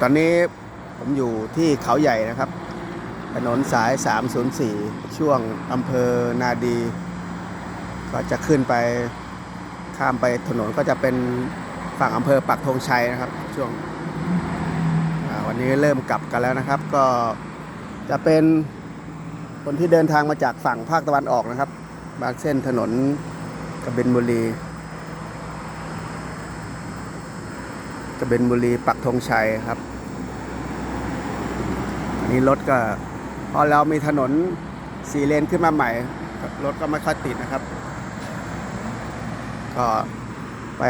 ตอนนี้ผมอยู่ที่เขาใหญ่นะครับ ถนนสาย 304 ช่วงอำเภอนาดี ก็จะขึ้นไปข้ามไปถนนก็จะเป็นฝั่งอำเภอปักธงชัยนะครับ ช่วงวันนี้เริ่มกลับกันแล้วนะครับ ก็จะเป็นคนที่เดินทางมาจากฝั่งภาคตะวันออกนะครับ บางเส้นถนนกบินบุรี กบินบุรีปักธงชัยครับอันนี้รถก็พอเรามีถนนสี่เลนขึ้นมาใหม่ รถก็ไม่ค่อยติดนะครับ ก็ไป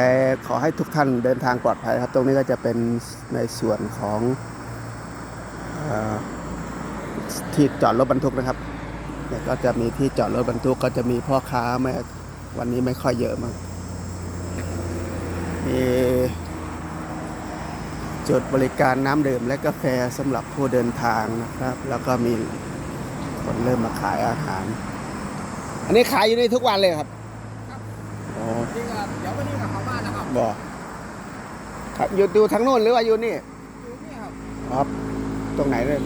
ขอให้ทุกท่านเดินทางปลอดภัยครับ ตรงนี้ก็จะเป็นในส่วนของออที่จอดรถบรรทุกนะครับเนี่ยก็จะมีที่จอดรถบรรทุกก็จะมีพ่อค้าไม่วันนี้ไม่ค่อยเยอะมากมี จุดบริการน้ำดื่มและกาแฟสำหรับผู้เดินทางนะครับ แล้วก็มีคนเริ่มมาขายอาหาร อันนี้ขายอยู่นี่ทุกวันเลยครับอ๋อนี่ก็เดี๋ยววันนี้กับเขาบ้านนะครับบอกครับอยู่ดูทางโน้นหรือว่าอยู่นี่อยู่นี่ครับครับ ตรงไหนเลย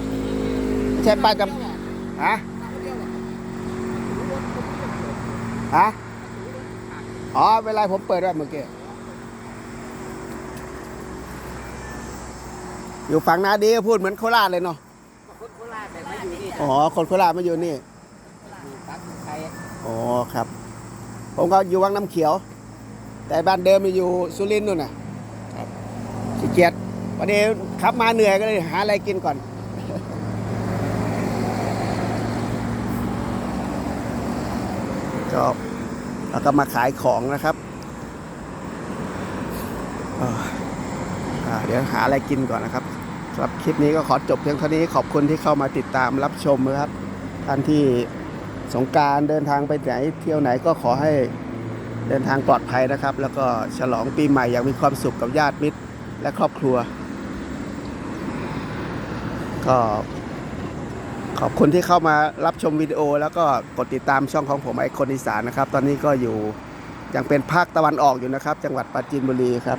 ไม่ใช่ป้ายจำฮะทางเดียวอะฮะอ๋อเวลาผมเปิดด้วยเมื่อกี้ อยู่ฝั่งนาดีก็พูดเหมือนโคราชเลยเนาะคนโคราชแต่มาอยู่นี่อ๋อคนโคราชมาอยู่นี่อยู่ปักไทยอ๋อครับ ผมก็อยู่วังน้ำเขียว แต่บ้านเดิมมาอยู่สุรินทร์นู่นน่ะครับขี้เกียจวันนี้ขับมาเหนื่อยก็เลยหาอะไรกินก่อนก็แล้วก็มาขายของนะครับอ่าอ่า เดี๋ยวหาอะไรกินก่อนนะครับสำหรับคลิปนี้ก็ขอจบเพียงเท่านี้ขอบคุณที่เข้ามาติดตามรับชมนะครับท่านที่สงการเดินทางไปไหนเที่ยวไหนก็ขอให้เดินทางปลอดภัยนะครับ แล้วก็ฉลองปีใหม่อย่างมีความสุขกับญาติมิตร และครอบครัว ก็ขอบคุณที่เข้ามารับชมวิดีโอ แล้วก็กดติดตามช่องของผมไอคนอีสานนะครับ ตอนนี้ก็อยู่ยังเป็นภาคตะวันออกอยู่นะครับ จังหวัดปราจีนบุรีครับ